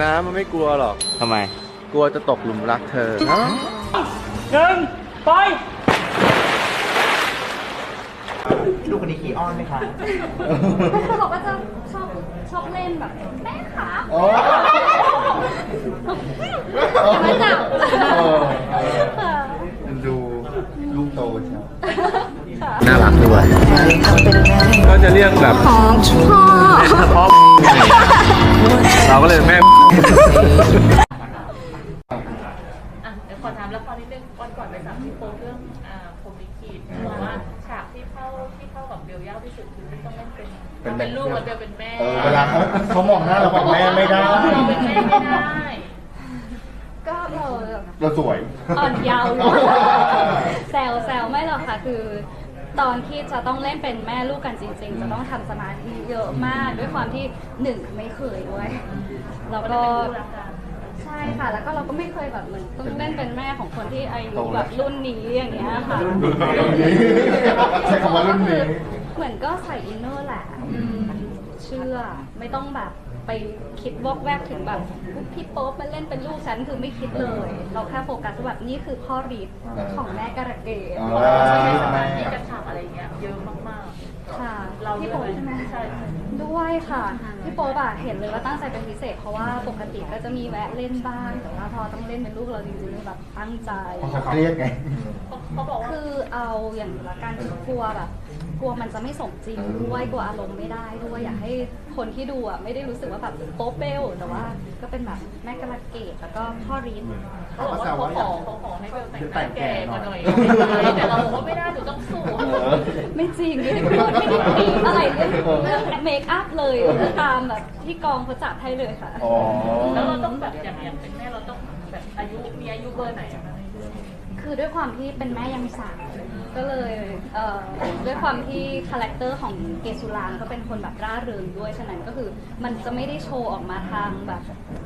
ตกน้ำมันไม่กลัวหรอก ทำไม กลัวจะตกหลุมรักเธอลูกคนนี้ขี้อ้อนไหมคะเขาก็จะชอบชอบเล่นแบบแม่ขาโอ้จะมาจับดูลูกโตเชียวน่ารักด้วยก็จะเรียกแบบของพ่อพ่อ เราก็เลยแม่อะเดี๋ยวขอถามละครนิดนึงวันก่อนไปสัมภาษณ์โปเรื่องอ่าผมลิขิตบอกว่าฉากที่เข้าที่เข้ากับเบลยากที่สุดคือที่ต้องเล่นเป็นต้องเป็นลูกแล้วเบลเป็นแม่เออเวลาเขาเขามองหน้าเราบอกแม่ไม่ได้ เราเป็นแม่ไม่ได้ ก็เราเราสวย อ่อนเยาว์อยู่แซวแซวไม่หรอกค่ะ คือ ตอนที่จะต้องเล่นเป็นแม่ลูกกันจริง ๆ จะต้องทำสมาธิเยอะมากด้วยความที่หนึ่งไม่เคยด้วยแล้วก็ใช่ค่ะ แล้วก็เราก็ไม่เคยแบบเหมือนต้องเล่นเป็นแม่ของคนที่อายุแบบรุ่นนี้อย่างเงี้ยค่ะรุ่นนี้ใช้คำว่ารุ่นนี้ เหมือนก็ใส่อินเนอร์แหละอืม เชื่อ ไม่ต้องแบบไปคิดวอกแวกถึงแบบพี่โป๊ปมาเล่นเป็นลูกฉันคือไม่คิดเลย เราแค่โฟกัสว่าแบบนี่คือพ่อรีดของแม่การะเกดอ๋อ ใช้สมาธิกับฉากอะไรเงี้ยเยอะมากค่ะๆ เราพี่โป๊ปใช่ไหม ใช่ ด้วยค่ะพี่โป๊ปอะเห็นเลยว่าตั้งใจเป็นพิเศษ เพราะว่าปกติก็จะมีแวะเล่นบ้าง แต่ว่าพอต้องเล่นเป็นลูกเราจริงๆแบบตั้งใจ เพราะเขาเครียดไง เขาบอกว่า คือเอาอย่างละกันคือกลัวแบบ กลัวมันจะไม่สมจริงด้วยกลัวอารมณ์ไม่ได้ด้วยอยากให้คนที่ดูอะไม่ได้รู้สึกว่าแบบโป๊ปเปลแต่ว่าก็เป็นแบบแม่กระเกดแล้วก็พ่อรีนเขาบอกว่าเขาขอเขาขอให้เบลแต่งหน้าแก่กว่าหน่อยแต่เราบอกว่าไม่ได้หนูต้องสวยไม่จริงไม่ได้พูดไม่ได้ปีอะไรเรื่องเรื่องเมคอัพเลยตามแบบที่กองเขาจัดให้เลยค่ะอ๋อแล้วเราต้องแบบอย่างอย่างเป็นแม่เราต้องแบบอา ยุมีอายุเบอร์ไหนอะคะคือด้วยความที่เป็นแม่ยังสาวก็เลยเอ่อด้วยความที่คาแรคเตอร์ของเกสุรางก็เป็นคนแบบร่าเริงด้วยฉะนั้นก็คือมันจะไม่ได้โชว์ออกมาทางแบบ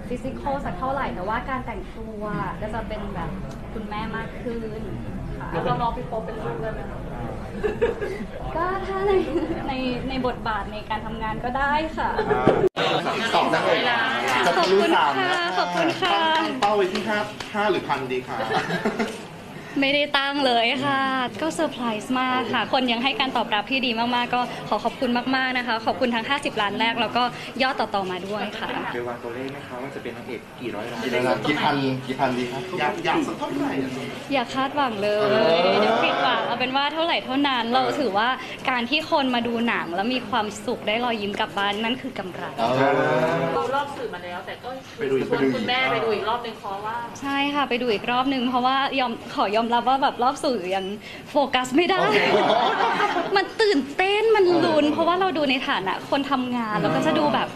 ฟิสิกอลสักเท่าไหร่แต่ว่าการแต่งตัวก็จะเป็นแบบคุณแม่มากขึ้นค่ะแล้วเราน้องพี่โป๊ปเป็นลูกได้ไหมคะก็ถ้าในในในบทบาทในการทำงานก็ได้ค่ะ ตอบได้เลยจะขอบลูคุกณสามค่ะนะข อบคุณค่ะ ตั้งเป้าไว้ที่ห้าห้าหรือพันดีค่ะ ไม่ได้ตั้งเลยค่ะ ก็เซอร์ไพรส์มากค่ะ คนยังให้การตอบรับที่ดีมากๆ ก็ขอขอบคุณมากๆนะคะ ขอบคุณทั้ง 50 ล้านแรก แล้วก็ยอดต่อๆมาด้วยค่ะ เคยวางตัวเลขไหมคะว่าจะเป็นนางเอกกี่ร้อยล้านกี่ร้อยล้านกี่พันกี่พันดีครับอยากอยากสักเท่าไหร่อะ อย่าคาดหวังเลยเดี๋ยวผิดหวังเอาเป็นว่าเท่าไหร่เท่านั้น เราถือว่าการที่คนมาดูหนังแล้วมีความสุขได้รอยยิ้มกลับบ้านนั่นคือกำไร เออ ดูรอบสื่อมาแล้ว แต่ก็ชวนคุณแม่ไปดูอีกรอบนึงเพราะว่า ใช่ค่ะ ไปดูอีกรอบนึงเพราะว่ายอมขอยอมรับว่าแบบรอบสื่อยังโฟกัสไม่ได้ มันตื่นเต้นมันลุ้นเพราะว่าเราดูในฐานะคนทำงานแล้วก็จะดูแบบ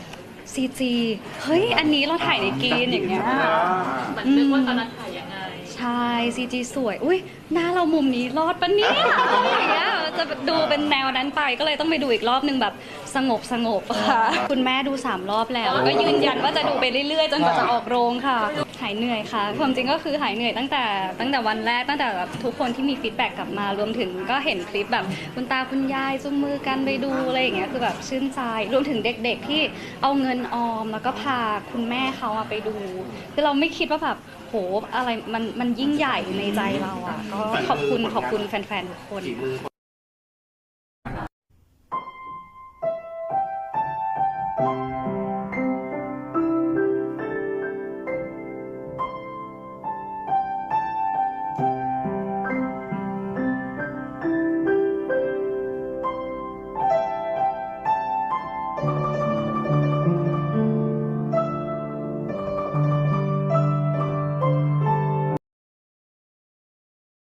ซีจีเฮ้ย อันนี้เราถ่ายในกรีนอย่างเงี้ย เหมือนนึกว่าตอนนั้นถ่ายยังไง ใช่ซีจีสวย อุ้ยหน้าเรามุมนี้รอดปะเนี่ยอะไรอย่างเงี้ยจะดูเป็นแนวนั้นไปก็เลยต้องไปดูอีกรอบนึงแบบสงบสงบค่ะ คุณแม่ดู3รอบแล้ว แล้วก็ยืนยันว่าจะดูไปเรื่อยๆ จนกว่าจะออกโรงค่ะ หายเหนื่อยค่ะ ความจริงก็คือหายเหนื่อยตั้งแต่ตั้งแต่วันแรกตั้งแต่แบบทุกคนที่มีฟีดแบ็กกลับมารวมถึงก็เห็นคลิปแบบคุณตาคุณยายจุ้มมือกันไปดูอะไรอย่างเงี้ยคือแบบชื่นใจรวมถึงเด็กๆที่เอาเงินออม แล้วก็พาคุณแม่เขาอะไปดูคือเราไม่คิดว่าแบบโหอะไรมันมันยิ่งใหญ่ในใจเราอะก็ขอบคุณขอบคุณแฟนๆทุกคน ฝีมือ